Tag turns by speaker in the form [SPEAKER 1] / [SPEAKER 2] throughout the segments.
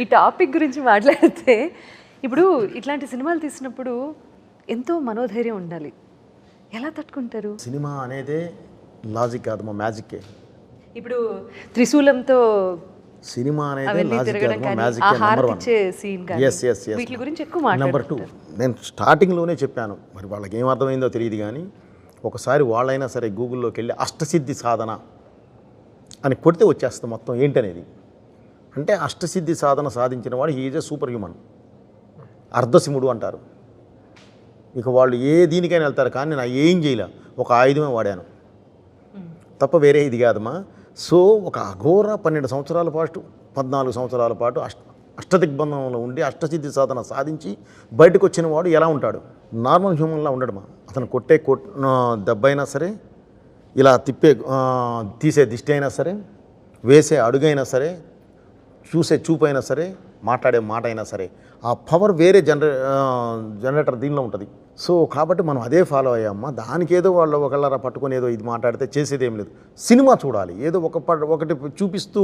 [SPEAKER 1] ఈ టాపిక్ గురించి మాట్లాడితే ఇప్పుడు ఇట్లాంటి సినిమాలు తీసినప్పుడు ఎంతో మనోధైర్యం ఉండాలి. ఎలా తట్టుకుంటారు?
[SPEAKER 2] సినిమా అనేదే లాజిక్ కాదు మా మ్యాజిక్కే.
[SPEAKER 1] ఇప్పుడు త్రిశూలంతో
[SPEAKER 2] సినిమా అనేది లాజిక్ మ్యాజిక్
[SPEAKER 1] గురించి ఎక్కువ
[SPEAKER 2] నెంబర్ టూ నేను స్టార్టింగ్లోనే చెప్పాను మరి వాళ్ళకి ఏం అర్థమైందో తెలియదు కానీ ఒకసారి వాళ్ళైనా సరే గూగుల్లోకి వెళ్ళి అష్టసిద్ధి సాధన అని కొడితే వచ్చేస్తుంది మొత్తం ఏంటనేది. అంటే అష్టసిద్ధి సాధన సాధించిన వాడు ఈజ్ ఏ సూపర్ హ్యూమన్ అర్ధసిముడు అంటారు. ఇక వాళ్ళు ఏ దీనికైనా వెళ్తారు కానీ నేను ఏం చేయలే ఒక ఆయుధమే వాడాను. తప్ప వేరే ఇది కాదమ్మా. సో ఒక అఘోర పన్నెండు సంవత్సరాల పాటు పద్నాలుగు సంవత్సరాల పాటు అష్ట అష్టదిగ్బంధంలో ఉండి అష్టసిద్ధి సాధన సాధించి బయటకు వచ్చిన వాడు ఎలా ఉంటాడు? నార్మల్ హ్యూమన్లా ఉండడమా? అతను కొట్టే కొట్ దెబ్బ అయినా సరే ఇలా తిప్పే తీసే దిష్టి అయినా సరే వేసే అడుగైనా సరే చూసే చూపు అయినా సరే మాట్లాడే మాట అయినా సరే ఆ పవర్ వేరే జనరే జనరేటర్ దీనిలో ఉంటుంది. సో కాబట్టి మనం అదే ఫాలో అయ్యామా? దానికి ఏదో వాళ్ళు ఒకళ్ళరా పట్టుకొని ఏదో ఇది మాట్లాడితే చేసేది ఏం లేదు. సినిమా చూడాలి. ఏదో ఒక ఒకటి చూపిస్తూ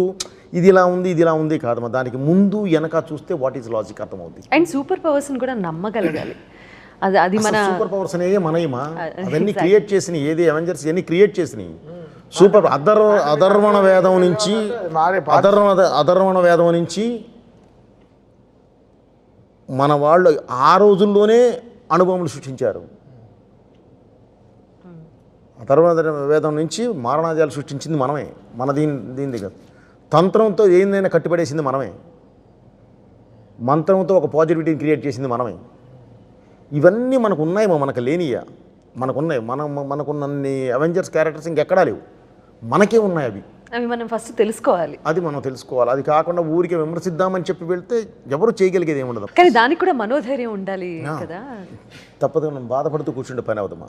[SPEAKER 2] ఇది ఇలా ఉంది ఇది ఇలా ఉంది కాదమ్మా. దానికి ముందు వెనక చూస్తే వాట్ ఈజ్ లాజిక్ అర్థమవుతుంది
[SPEAKER 1] అండ్ సూపర్ పవర్స్ని కూడా నమ్మగలగాలి. అది అది మన
[SPEAKER 2] సూపర్ పవర్స్ అనేవి మనయమా? అవన్నీ క్రియేట్ చేసినాయి. ఏది అవెంజర్స్ ఇవన్నీ క్రియేట్ చేసినాయి. సూపర్. అధర్ అధర్వణ వేదం నుంచి అధర్వణ అధర్వణ వేదం నుంచి మన వాళ్ళు ఆ రోజుల్లోనే అనుభవములు సృష్టించారు. అధర్వణ వేదం నుంచి మారణాజాలు సృష్టించింది మనమే. మన దీని దీని దగ్గర తంత్రంతో ఏందైనా కట్టిపడేసింది మనమే. మంత్రంతో ఒక పాజిటివిటీని క్రియేట్ చేసింది మనమే. ఇవన్నీ మనకు ఉన్నాయేమో మనకు లేనియా మనకున్నాయి. మనం మనకున్నన్ని అవెంజర్స్ క్యారెక్టర్స్ ఇంకెక్కడా లేవు. మనకే ఉన్నాయి అవి.
[SPEAKER 1] అవి మనం ఫస్ట్ తెలుసుకోవాలి.
[SPEAKER 2] అది మనం తెలుసుకోవాలి. అది కాకుండా ఊరికే విమర్శిద్దామని చెప్పి వెళ్తే ఎవరు చేయగలిగేది ఏముండదు.
[SPEAKER 1] కానీ దానికి కూడా మనోధైర్యం ఉండాలి కదా.
[SPEAKER 2] తప్పదు మనం బాధపడుతూ కూర్చుంటే పని అవుదమ్మా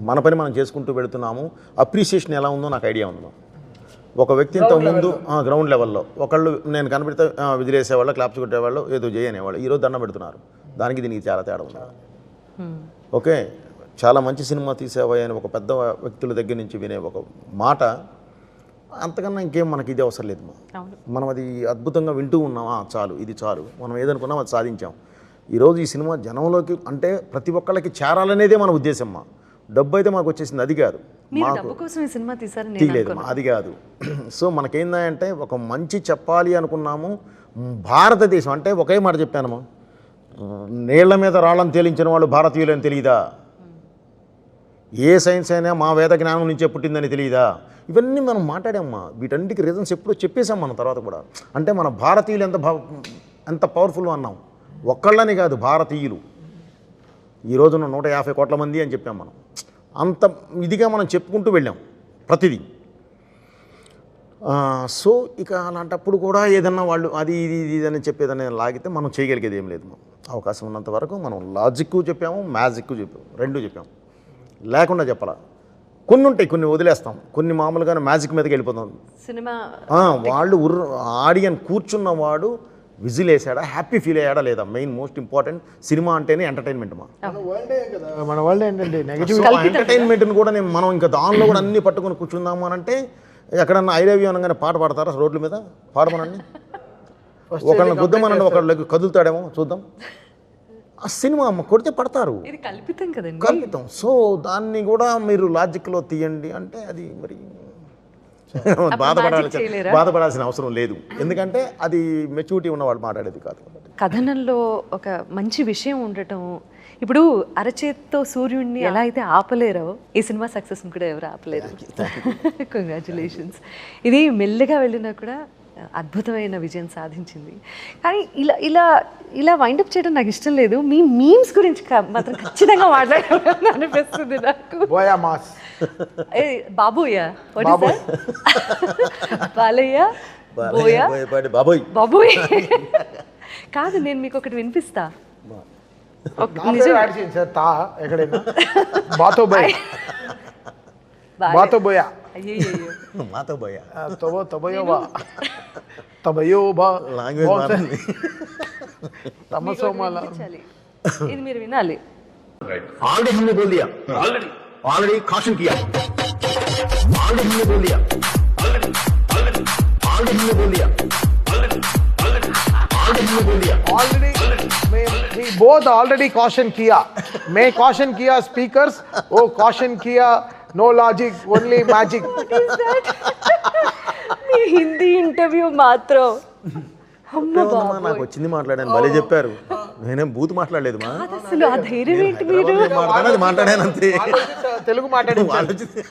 [SPEAKER 2] మన పని మనం చేసుకుంటూ వెళుతున్నాము. అప్రిసియేషన్ ఎలా ఉందో నాకు ఐడియా ఉందమ్మా ఒక వ్యక్తి ఇంత ముందు గ్రౌండ్ లెవెల్లో ఒకళ్ళు నేను కనబడితే ఆ, విజిలేసేవాళ్ళు క్లాప్స్ కొట్టేవాళ్ళు ఏదో చేయనేవాళ్ళు ఈరోజు దండం పెడుతున్నారు. దానికి దీనికి చాలా తేడా ఉంది. ఓకే? చాలా మంచి సినిమా తీసావా అని ఒక పెద్ద వ్యక్తుల దగ్గర నుంచి వినే ఒక మాట అంతకన్నా ఇంకేం మనకి ఇది అవసరం లేదు మనం అది అద్భుతంగా వింటూ ఉన్నామా చాలు ఇది చాలు. మనం ఏదనుకున్నాం అది సాధించాం. ఈరోజు ఈ సినిమా జనంలోకి అంటే ప్రతి ఒక్కళ్ళకి చేరాలనేదే మన ఉద్దేశం మా. డబ్బు అయితే మాకు వచ్చేసింది అది కాదు. తీయలేదు అది కాదు. సో మనకేందంటే ఒక మంచి చెప్పాలి అనుకున్నాము. భారతదేశం అంటే ఒకే మాట చెప్పానమ్మా నీళ్ళ మీద రాళ్ళని తేలించిన వాళ్ళు భారతీయులని తెలియదా? ఏ సైన్స్ అయినా మా వేద జ్ఞానం నుంచే పుట్టిందని తెలియదా ఇవన్నీ మనం మాట్లాడామ్మా వీటన్నిటికి రీజన్స్ ఎప్పుడో చెప్పేశాం మనం తర్వాత కూడా. అంటే మన భారతీయులు ఎంత ఎంత పవర్ఫుల్ అన్నాం. ఒక్కళ్ళని కాదు భారతీయులు. ఈ రోజున నూట యాభై కోట్ల మంది అని చెప్పాం మనం. అంత ఇదిగా మనం చెప్పుకుంటూ వెళ్ళాం ప్రతిదీ. సో ఇక అలాంటప్పుడు కూడా ఏదన్నా వాళ్ళు అది ఇది ఇది ఇది అని చెప్పేదని లాగితే మనం చేయగలిగేది ఏం లేదు. మనం అవకాశం ఉన్నంత వరకు మనం లాజిక్ చెప్పాము మ్యాజిక్ చెప్పాము రెండు చెప్పాము లేకుండా చెప్పాలా? కొన్ని ఉంటాయి కొన్ని వదిలేస్తాం. కొన్ని మామూలుగానే మ్యాజిక్ మీదకి వెళ్ళిపోతాం.
[SPEAKER 1] సినిమా
[SPEAKER 2] ఆ, వాళ్ళు ఉర్ ఆడియన్ కూర్చున్నవాడు విజిల్ వేసాడా హ్యాపీ ఫీల్ అయ్యాడా లేదా? మెయిన్ మోస్ట్ ఇంపార్టెంట్ సినిమా అంటేనే ఎంటర్టైన్మెంట్ మా.
[SPEAKER 3] మన వరల్డ్ కదా మన వరల్డ్ ఏంటంటే
[SPEAKER 2] ఎంటర్టైన్మెంట్ని కూడా నేను మనం ఇంకా దానిలో కూడా అన్ని పట్టుకొని కూర్చుందాము అని అంటే ఎక్కడన్నా ఐరవ్యం అనగానే పాట పాడతారా రోడ్ల మీద? పాడమనండి. ఒకళ్ళని గుద్దమనండి ఒకళ్ళకి కదులుతాడేమో చూద్దాం. ఆ సినిమా అమ్మ కొడితే పడతారు.
[SPEAKER 1] ఇది కల్పితం కదండి.
[SPEAKER 2] కల్పితం. సో దాన్ని కూడా మీరు లాజిక్లో తీయండి అంటే అది మరి బాధపడాల్సిన
[SPEAKER 1] చేయలేరా?
[SPEAKER 2] బాధపడాల్సిన అవసరం లేదు. ఎందుకంటే అది మెచ్యూరిటీ ఉన్నవాళ్ళు మాట్లాడేది కాదు
[SPEAKER 1] కథనంలో ఒక మంచి విషయం ఉండటం ఇప్పుడు అరచేత్తో సూర్యుడిని ఎలా అయితే ఆపలేరో ఈ సినిమా సక్సెస్ని కూడా ఎవరు ఆపలేరు. కంగ్రాచులేషన్స్ ఇది మెల్లగా వెళ్ళినా కూడా అద్భుతమైన విజయం సాధించింది. కానీ ఇలా ఇలా ఇలా వైండప్ చేయడం నాకు ఇష్టం లేదు. మీ మీమ్స్ గురించి కా- మాత్రం ఖచ్చితంగా మాట్లాడాలని అనిపిస్తుంది నాకు.
[SPEAKER 3] బోయా మాస్.
[SPEAKER 1] ఏ బాబోయ? బాలయ్య?
[SPEAKER 2] బాబోయ్.
[SPEAKER 1] బాబోయ్. కాదు నేను మీకు ఒకటి వినిపిస్తా. ఒక-
[SPEAKER 3] నా
[SPEAKER 1] నిజం.
[SPEAKER 3] పేరు యాడ్ చేయండి సార్ తా ఎక్కడైనా. బాతో బోయ్
[SPEAKER 1] బాలయ్య.
[SPEAKER 3] బాతో బోయా.
[SPEAKER 2] మాతో
[SPEAKER 3] తబో తబయో బా తబయో బా
[SPEAKER 2] లాంగ్వేజ్ మారింది
[SPEAKER 3] తమ
[SPEAKER 1] మీకు ఒకటి
[SPEAKER 3] సోమాల
[SPEAKER 1] వినిపించాలి. ఇది మీరు వినాలి
[SPEAKER 2] ऑलरेडी हमने बोल दिया ऑलरेडी ऑलरेडी caution किया ऑलरेडी हमने बोल दिया ऑलरेडी ऑलरेडी ऑलरेडी हमने बोल दिया already already
[SPEAKER 3] already we both already caution किया मैं caution किया speakers वो caution किया no logic only magic
[SPEAKER 1] Hindi interview మాత్రం. అమ్మ.
[SPEAKER 2] నాకు వచ్చింది మాట్లాడాను భలే చెప్పారు. నేనేం బూత్ మాట్లాడలేదు మా.
[SPEAKER 1] అసలు ఆ ధైర్యం ఏంటి మీరు
[SPEAKER 2] మాట్లాడాను మాట్లాడాను అంతే.
[SPEAKER 3] తెలుగు మాట్లాడి
[SPEAKER 2] ఆలోచించి-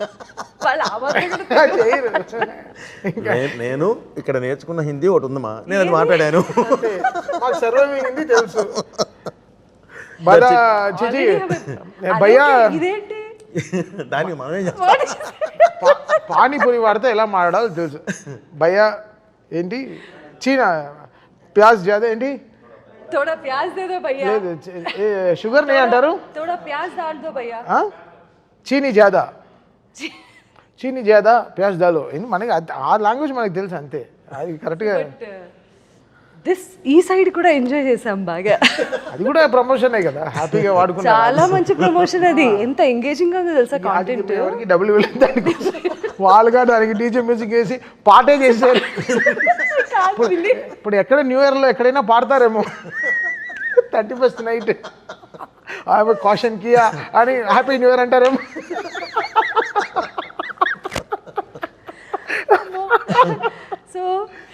[SPEAKER 1] వాళ్ళు ఆ మాత్రం కూడా
[SPEAKER 3] చేయరు.
[SPEAKER 2] నే- నేను ఇక్కడ నేర్చుకున్న హిందీ ఒకటి ఉందమ్మా. నేను అది మాట్లాడాను.
[SPEAKER 3] హిందీ తెలుసు? భయ్యా.
[SPEAKER 1] ఇదేంటి?
[SPEAKER 2] దానికి మనమేం చేస్తాం
[SPEAKER 3] పా- పానీపూరి వాడితే ఎలా మాట్లాడాలో తెలుసు భయ్యా ఏంటి చీనా ప్యాజ్ జాదా ఏంటి
[SPEAKER 1] थोड़ा प्याज दे दो भैया
[SPEAKER 3] లేదు చి- ఏ, షుగర్ నే అంటారు
[SPEAKER 1] थोड़ा प्याज डाल दो भैया
[SPEAKER 3] ఆ? చీనీ జాదా చీనీ జాదా ప్యాజ్ దాలో ఏంటి మనకి అది- ఆ లాంగ్వేజ్ మనకి తెలుసు అంతే అది కరెక్ట్గా
[SPEAKER 1] దిస్ ఈ సైడ్ కూడా ఎంజాయ్ చేసాం బాగా.
[SPEAKER 3] అది కూడా ప్రమోషనే కదా హ్యాపీగా వాడుకున్నా
[SPEAKER 1] చాలా మంచి ప్రమోషన్ అది. ఎంత ఎంగేజింగ్గా ఉందో తెలుసా కాంటెంట్
[SPEAKER 3] ఎవరికి డబ్బులు వెళ్ళి వాళ్ళుగా దానికి డీజే మ్యూజిక్ వేసి పాటే చేశారు ఇప్పుడు ఎక్కడ న్యూ ఇయర్లో ఎక్కడైనా పాడతారేమో. Thirty first night. ఆమె కాషన్ కియా అని హ్యాపీ న్యూ ఇయర్ అంటారేమో.